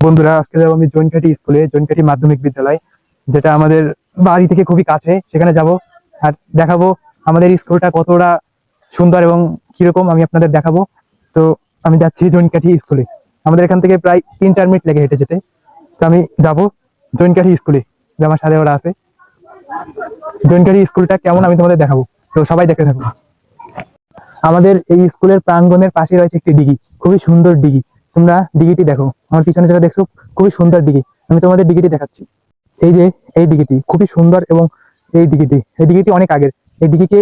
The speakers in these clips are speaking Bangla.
বন্ধুরা, আজকে যাব আমি জৈনকাঠি স্কুলে জৈনকাঠি মাধ্যমিক বিদ্যালয়, যেটা আমাদের বাড়ি থেকে খুবই কাছে, সেখানে যাব। আর দেখাবো আমাদের স্কুলটা কতটা সুন্দর এবং কীরকম আমি আপনাদের দেখাবো। তো আমি যাচ্ছি জৈনকাঠি স্কুলে। আমাদের এখান থেকে প্রায় তিন চার মিনিট লেগে হেঁটে যেতে। তো আমি যাব জৈনকাঠি স্কুলে, যে আমার সাথে ওরা আছে। জৈনকাঠি স্কুলটা কেমন আমি তোমাদের দেখাবো। তো সবাই দেখে থাকব আমাদের এই স্কুলের প্রাঙ্গনের পাশে রয়েছে একটি ডিগি, খুবই সুন্দর ডিগি। তোমরা ডিগিটি দেখো। আমার পিছনে যেটা দেখছ, খুবই সুন্দর ডিগি আমি তোমাদের ডিগিটি দেখাচ্ছি। এই যে, এই ডিগিটি খুবই সুন্দর এবং এই ডিগিটি এই ডিগিটি অনেক আগের। এই ডিগিটি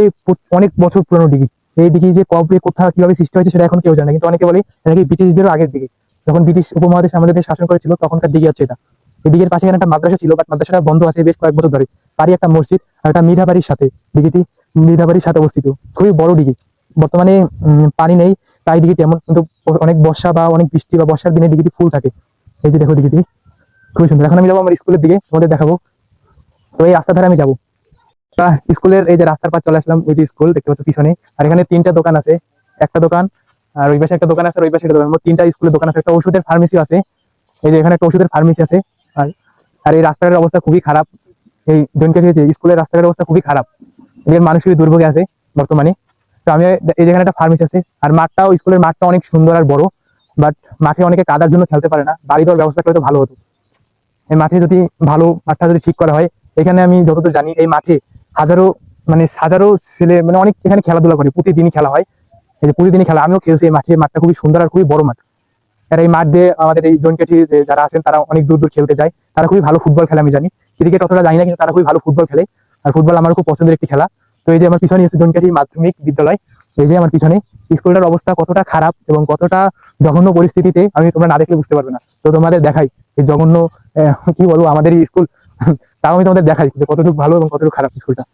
অনেক বছর পুরনো ডিগি এই ডিগি যে কবে কোথাও কীভাবে সৃষ্টি হয়েছে সেটা এখন কেউ জানে কিন্তু অনেকে বলে নাকি ব্রিটিশদেরও আগের দিকে যখন ব্রিটিশ উপমহাদেশ আমাদের দেশ শাসন করেছিল, তখনকার দিকে আছে এটা। এই দিকের পাশে একটা মাদ্রাসা ছিল, বাট মাদ্রাসাটা বন্ধ আছে বেশ কয়েক বছর ধরে। তারই একটা মসজিদ আর একটা মিধাবাড়ির সাথে। দিঘিটি মিধাবাড়ির সাথে অবস্থিত। খুবই বড় দিঘি। বর্তমানে পানি নেই। তাই দিঘিটি এমন কিন্তু অনেক বর্ষা বা অনেক বৃষ্টি বা বর্ষার দিনে দিঘিটি ফুল থাকে। এই যে দেখো দিঘিটি খুবই সুন্দর। এখন আমি যাব আমার স্কুলের দিকে, তোমাদের দেখাবো। তো এই রাস্তা ধারে আমি যাব। তা স্কুলের এই যে রাস্তার পাশ চলে আসলাম ওই যে স্কুল, দেখতে পাচ্ছ পিছনে। আর এখানে তিনটা দোকান আছে, একটা দোকান আর ওই পাশে একটা দোকান আছে ওই পাশে একটা দোকান। তিনটা স্কুলের দোকান আছে, একটা ওষুধের ফার্মেসি আছে। এই যে এখানে একটা ওষুধের ফার্মেসি আছে। আর আর এই রাস্তাঘাটের অবস্থা খুবই খারাপ। এই জনকে স্কুলের রাস্তাঘাটের অবস্থা খুবই খারাপ। এদের মানুষের দুর্ভোগে আছে বর্তমানে। তো আমি এই যেখানে একটা ফার্মেসি আছে, আর মাঠটাও, স্কুলের মাঠটা অনেক সুন্দর আর বড় বাট মাঠে অনেকে কাদার জন্য খেলতে পারে না, বাড়ি দেওয়ার ব্যবস্থা করলে তো ভালো হতো। এই মাঠে যদি ভালো মাঠটা যদি ঠিক করা হয়, এখানে আমি যতদূর জানি, এই মাঠে হাজারো মানে হাজারো ছেলে মানে অনেক এখানে খেলাধুলা করে, প্রতিদিনই খেলা হয়। এই যে প্রতিদিনই খেলা, আমিও খেলছি এই মাঠে মাঠটা খুবই সুন্দর আর খুবই বড় মাঠ। আর এই মাঠ দিয়ে আমাদের এই জনকেটি যে যারা আছেন, তারা অনেক দূর দূর খেলতে যায়। তারা খুবই ভালো ফুটবল খেলে, আমি জানি। ক্রিকেট অতটা জানি না, কিন্তু তারা খুবই ভালো ফুটবল খেলে। আর ফুটবল আমার খুব পছন্দের একটি খেলা। তো এই যে আমার পিছনে এসে জনকাঠি মাধ্যমিক বিদ্যালয় এই যে আমার পিছনে স্কুলটার অবস্থা কতটা খারাপ এবং কতটা জঘন্য পরিস্থিতিতে আমি তোমরা না দেখলে বুঝতে পারবে না। তো তোমাদের দেখাই এই জঘন্য কি বলব আমাদের স্কুল। তাও আমি তোমাদের দেখাই যে কতটুকু ভালো এবং কতটুকু খারাপ স্কুলটা।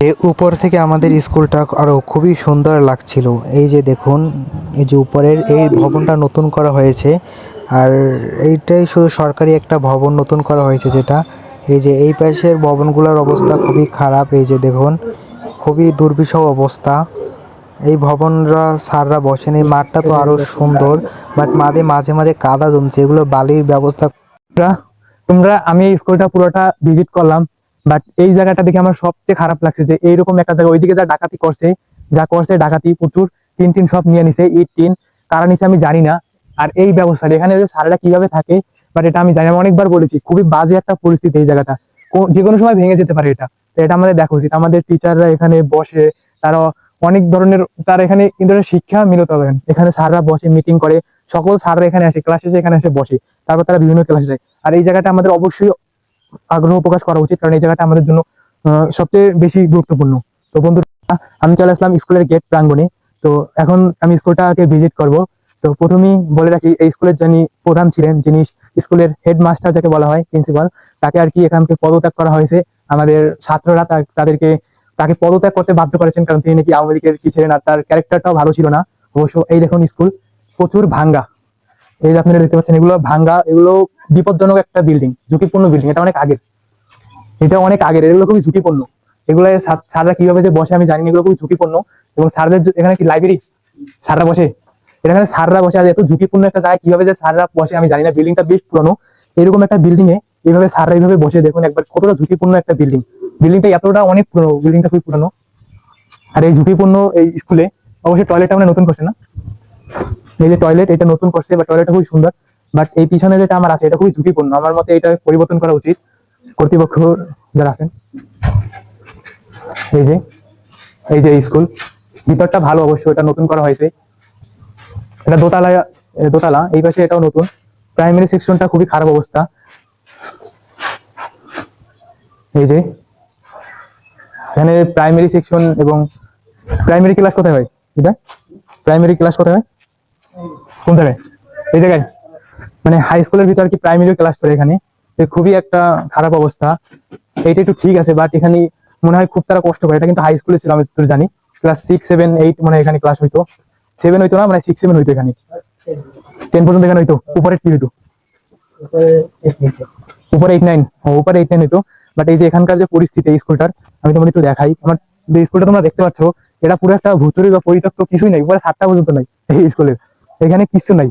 এ উপর থেকে আমাদের স্কুলটা আরও খুবই সুন্দর লাগছিল। এই যে দেখুন, এই যে উপরের এই ভবনটা নতুন করা হয়েছে, আর এইটাই শুধু সরকারি একটা ভবন নতুন করা হয়েছে যেটা। এই যে এই পাশের ভবনগুলোর অবস্থা খুবই খারাপ, এই যে দেখুন, খুবই দুর্বিষহ অবস্থা। এই ভবনরা স্যাররা বসেন এই মাঠটা তো আরও সুন্দর বাট মাঝে মাঝে মাঝে কাদা জমছে, এগুলো বালির ব্যবস্থা। তোমরা আমি এই স্কুলটা পুরোটা ভিজিট করলাম বাট এই জায়গাটা দেখে আমার সবচেয়ে খারাপ লাগছে যে এইরকম একটা জায়গা, ওইদিকে যা ডাকাতি করছে, যা করছে ডাকাতি প্রচুর টিন টিন সব নিয়ে নিছে ইট টিন কারা নিছে আমি জানি না। আর এই ব্যবস্থাটা, এখানে যে স্যাররা কীভাবে থাকে বাট এটা আমি জানি, আমি অনেকবার বলেছি, খুবই বাজে একটা পরিস্থিতি এই জায়গাটা। যে কোনো সময় ভেঙে যেতে পারে এটা। তো এটা আমাদের দেখা উচিত আমাদের টিচাররা এখানে বসে, তারা অনেক ধরনের, তারা এখানে কিন্তু শিক্ষা মিলত হবেন এখানে স্যাররা বসে মিটিং করে, সকল স্যাররা এখানে আসে ক্লাসে এখানে এসে বসে, তারপর তারা বিভিন্ন ক্লাসে যায়। আর এই জায়গাটা আমাদের অবশ্যই আগ্রহ প্রকাশ করা উচিত, কারণ এই জায়গাটা আমাদের জন্য সবচেয়ে বেশি গুরুত্বপূর্ণ। তো বন্ধুরা, আমি চলে আসলাম স্কুলের গেট প্রাঙ্গণে। তো এখন আমি স্কুলটাকে ভিজিট করব। তো প্রথমেই বলে রাখি, এই স্কুলের যিনি প্রধান ছিলেন, যিনি স্কুলের হেডমাস্টার যাকে বলা হয় প্রিন্সিপাল তাকে আর কি এখান থেকে পদত্যাগ করা হয়েছে। আমাদের ছাত্ররা তাদেরকে, তাকে পদত্যাগ করতে বাধ্য করেছেন কারণ তিনি নাকি আওয়ামী লীগের কি ছিলেন আর তার ক্যারেক্টারটাও ভালো ছিল না। অবশ্য এই দেখুন স্কুল, প্রচুর ভাঙ্গা। এই যে আপনারা দেখতে পাচ্ছেন, এগুলো ভাঙ্গা, এগুলো বিপজ্জনক একটা বিল্ডিং ঝুঁকিপূর্ণ বিল্ডিং এটা অনেক আগের। এটা অনেক আগের, এগুলো খুবই ঝুঁকিপূর্ণ। এগুলো স্যার- স্যাররা কীভাবে যে বসে আমি জানি এগুলো খুবই ঝুঁকিপূর্ণ। এবং স্যারদের এখানে কি লাইব্রেরি স্যাররা বসে? এখানে সাররা বসে, আর এত ঝুঁকিপূর্ণ একটা জায়গায় কীভাবে যে স্যাররা বসে, আমি জানি না বিল্ডিংটা বেশ পুরনো। এরকম একটা বিল্ডিং এ এইভাবে স্যাররা এইভাবে বসে, দেখুন একবার কতটা ঝুঁকিপূর্ণ একটা বিল্ডিং বিল্ডিংটা এতটা অনেক পুরনো বিল্ডিংটা খুবই পুরনো। আর এই ঝুঁকিপূর্ণ এই স্কুলে অবশ্যই টয়লেটটা আমরা নতুন করছে না। এই যে টয়লেট এটা নতুন করছে, বা টয়লেটটা খুবই সুন্দর। বাট এই পিছনে যেটা আমার আছে, এটা খুবই ঝুঁকিপূর্ণ। আমার মতে এটা পরিবর্তন করা উচিত। কর্তৃপক্ষ যারা আছেন, এই যে এই যে স্কুল ভিতরটা ভালো, অবশ্যই এটা নতুন করা হয়েছে। এটা দোতলা দোতলা, এই পাশে এটাও নতুন। প্রাইমারি সেকশনটা খুবই খারাপ অবস্থা। এই যে, এখানে প্রাইমারি সেকশন এবং প্রাইমারি ক্লাস কোথায় হয়? এটা? প্রাইমারি ক্লাস কোথায় হয়? কোন জায়গায় এই জায়গায়। মানে হাই স্কুলের ভিতর কি প্রাইমারি ক্লাস করে এখানে। খুবই একটা খারাপ অবস্থা। এইটা একটু ঠিক আছে বাট এখানে মনে হয় খুব তারা কষ্ট করে। এটা কিন্তু হাই স্কুলে ছিল, আমি জানি। ক্লাস সিক্স সেভেন এইট মনে হয় এখানে ক্লাস হইতো। সেভেন হইতো না মানে সিক্স সেভেন হইতো এখানে। টেন পর্যন্ত এখানে হইতো, উপরে কি হইতো। উপরে এইট নাইন উপরে এইট নাইন হইতো। বাট এই যে এখানকার যে পরিস্থিতি এই স্কুলটার, আমি তোমাদের একটু দেখাই। আমার যে স্কুলটা তোমরা দেখতে পাচ্ছ, এটা পুরো একটা ভুতুরি বা পরিত্যক্ত কিছুই নাই, উপরে সাতটা পর্যন্ত নাই এই স্কুলের। এখানে কিছু নাই।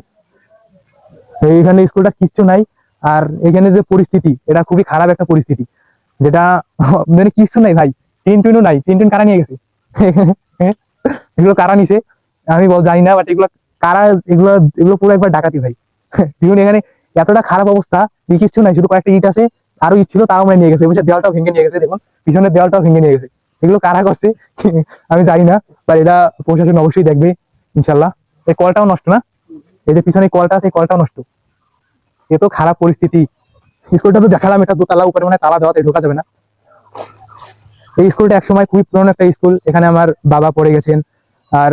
এইখানে স্কুলটা কিচ্ছু নাই। আর এখানে যে পরিস্থিতি, এটা খুবই খারাপ একটা পরিস্থিতি। যেটা মানে কিচ্ছু নাই ভাই। টিন টুনও নাই। টিন টুন কারা নিয়ে গেছে? এগুলো কারা নিছে? আমি জানি না বাট এগুলো কারা, এগুলো এগুলো পুরো একবার ডাকাতি ভাই। দেখুন এখানে এতটা খারাপ অবস্থা যে কিচ্ছু নাই শুধু কয়েকটা ইট আছে আরও ইট ছিল, তাও মানে নিয়ে গেছে। এবছর দেওয়ালটাও ভেঙে নিয়ে গেছে, দেখুন, পিছনের দেওয়ালটাও ভেঙে নিয়ে গেছে। এগুলো কারা করছে? আমি জানি না বাট এটা প্রশাসন অবশ্যই দেখবে ইনশাল্লাহ এই কলটাও নষ্ট না? এই যে পিছনে কলটা আছে কলটাও নষ্ট। এ তো খারাপ পরিস্থিতি। স্কুলটা তো দেখালাম, এটা দোতলা উপরে মানে তালা দেওয়াতে ঢোকা যাবে না। এই স্কুলটা একসময় খুবই পুরনো একটা স্কুল, এখানে আমার বাবা পড়ে গেছেন। আর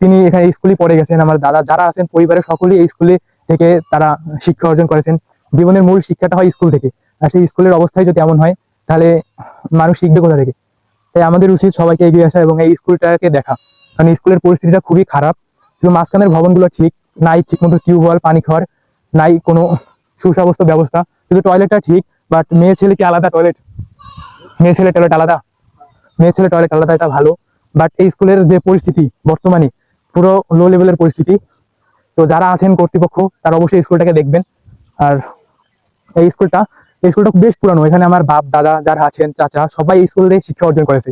তিনি এখানে স্কুলে পড়ে গেছেন। আমার দাদা যারা আছেন, পরিবারের সকলেই এই স্কুলে থেকে তারা শিক্ষা অর্জন করেছেন। জীবনের মূল শিক্ষাটা হয় স্কুল থেকে। আর সেই স্কুলের অবস্থায় যদি এমন হয়, তাহলে মানুষ শিখবে কোথা থেকে? তাই আমাদের উচিত সবাইকে এগিয়ে আসা এবং এই স্কুলটাকে দেখা। কারণ স্কুলের পরিস্থিতিটা খুবই খারাপ। শুধু মাঝখানের ভবনগুলো ঠিক, নাই ঠিক মতো টিউবওয়েল পানি খাওয়ার, নাই কোনো সুস্বাস্থ্য ব্যবস্থা। শুধু টয়লেটটা ঠিক, বাট মেয়ে ছেলে কি আলাদা টয়লেট। মেয়ে ছেলে টয়লেট আলাদা। মেয়ে ছেলে টয়লেট আলাদা, এটা ভালো। বাট এই স্কুলের যে পরিস্থিতি বর্তমানে, পুরো লো লেভেলের পরিস্থিতি, তো যারা আছেন কর্তৃপক্ষ, তারা অবশ্যই স্কুলটাকে দেখবেন। আর এই স্কুলটা এই স্কুলটা বেশ পুরানো। এখানে আমার বাপ, দাদা যারা আছেন, চাচা, সবাই এই স্কুল থেকে শিক্ষা অর্জন করেছে।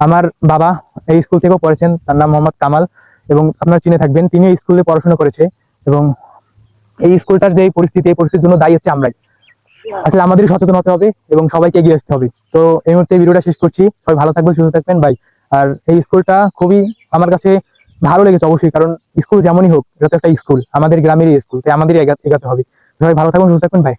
আমার বাবা এই স্কুল থেকেও পড়েছেন, তার নাম মোহাম্মদ কামাল। এবং আপনারা চিনে থাকবেন, তিনি এই স্কুলে পড়াশোনা করেছে। এবং এই স্কুলটার যে পরিস্থিতি, এই পরিস্থিতির জন্য দায়ী হচ্ছে আমরাই। আসলে আমাদেরই সচেতন হতে হবে এবং সবাইকে এগিয়ে আসতে হবে। তো এই মুহূর্তে ভিডিওটা শেষ করছি। সবাই ভালো থাকবেন, সুস্থ থাকবেন। বাই আর এই স্কুলটা খুবই আমার কাছে ভালো লেগেছে অবশ্যই, কারণ স্কুল যেমনই হোক, এটা তো একটা স্কুল, আমাদের গ্রামেরই স্কুল, তাই আমাদেরই এগা- এগাতে হবে। সবাই ভালো থাকুন, সুস্থ থাকবেন ভাই